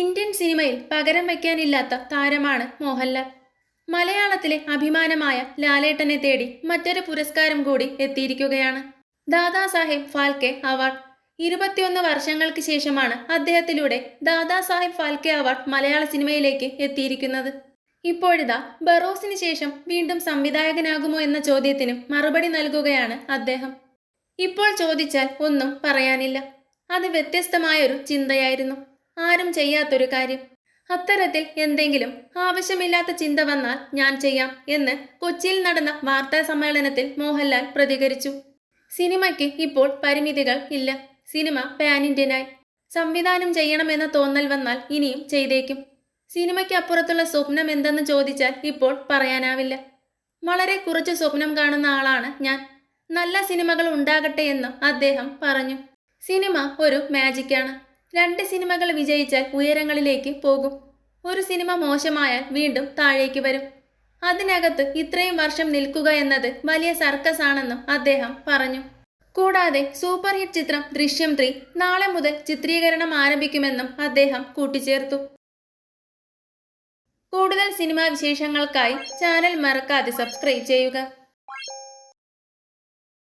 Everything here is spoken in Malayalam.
ഇന്ത്യൻ സിനിമയിൽ പകരം വയ്ക്കാനില്ലാത്ത താരമാണ് മോഹൻലാൽ. മലയാളത്തിലെ അഭിമാനമായ ലാലേട്ടനെ തേടി മറ്റൊരു പുരസ്കാരം കൂടി എത്തിയിരിക്കുകയാണ്. ദാദാസാഹേബ് ഫാൽക്കെ അവാർഡ്. ഇരുപത്തിയൊന്ന് വർഷങ്ങൾക്ക് ശേഷമാണ് അദ്ദേഹത്തിലൂടെ ദാദാസാഹേബ് ഫാൽക്കെ അവാർഡ് മലയാള സിനിമയിലേക്ക് എത്തിയിരിക്കുന്നത്. ഇപ്പോഴിതാ ബറോസിന് ശേഷം വീണ്ടും സംവിധായകനാകുമോ എന്ന ചോദ്യത്തിന് മറുപടി നൽകുകയാണ് അദ്ദേഹം. ഇപ്പോൾ ചോദിച്ചാൽ ഒന്നും പറയാനില്ല. അത് വ്യത്യസ്തമായൊരു ചിന്തയായിരുന്നു. ആരും ചെയ്യാത്തൊരു കാര്യം. അത്തരത്തിൽ എന്തെങ്കിലും ആവശ്യമില്ലാത്ത ചിന്ത വന്നാൽ ഞാൻ ചെയ്യാം എന്ന് കൊച്ചിയിൽ നടന്ന വാർത്താ സമ്മേളനത്തിൽ മോഹൻലാൽ പ്രതികരിച്ചു. സിനിമയ്ക്ക് ഇപ്പോൾ പരിമിതികൾ ഇല്ല. സിനിമ പാൻ ഇന്ത്യനായി. സംവിധാനം ചെയ്യണമെന്ന തോന്നൽ വന്നാൽ ഇനിയും ചെയ്തേക്കും. സിനിമയ്ക്ക് അപ്പുറത്തുള്ള സ്വപ്നം എന്തെന്ന് ചോദിച്ചാൽ ഇപ്പോൾ പറയാനാവില്ല. വളരെ കുറച്ച് സ്വപ്നം കാണുന്ന ആളാണ് ഞാൻ. നല്ല സിനിമകൾ ഉണ്ടാകട്ടെ എന്നും അദ്ദേഹം പറഞ്ഞു. സിനിമ ഒരു മാജിക്കാണ്. രണ്ട് സിനിമകൾ വിജയിച്ചാൽ ഉയരങ്ങളിലേക്ക് പോകും. ഒരു സിനിമ മോശമായാൽ വീണ്ടും താഴേക്ക് വരും. അതിനകത്ത് ഇത്രയും വർഷം നിൽക്കുക എന്നത് വലിയ സർക്കസ് ആണെന്നും അദ്ദേഹം പറഞ്ഞു. കൂടാതെ സൂപ്പർ ഹിറ്റ് ചിത്രം ദൃശ്യം ത്രീ നാളെ മുതൽ ചിത്രീകരണം ആരംഭിക്കുമെന്നും അദ്ദേഹം കൂട്ടിച്ചേർത്തു. കൂടുതൽ സിനിമാ വിശേഷങ്ങൾക്കായി ചാനൽ മറക്കാതെ സബ്സ്ക്രൈബ് ചെയ്യുക.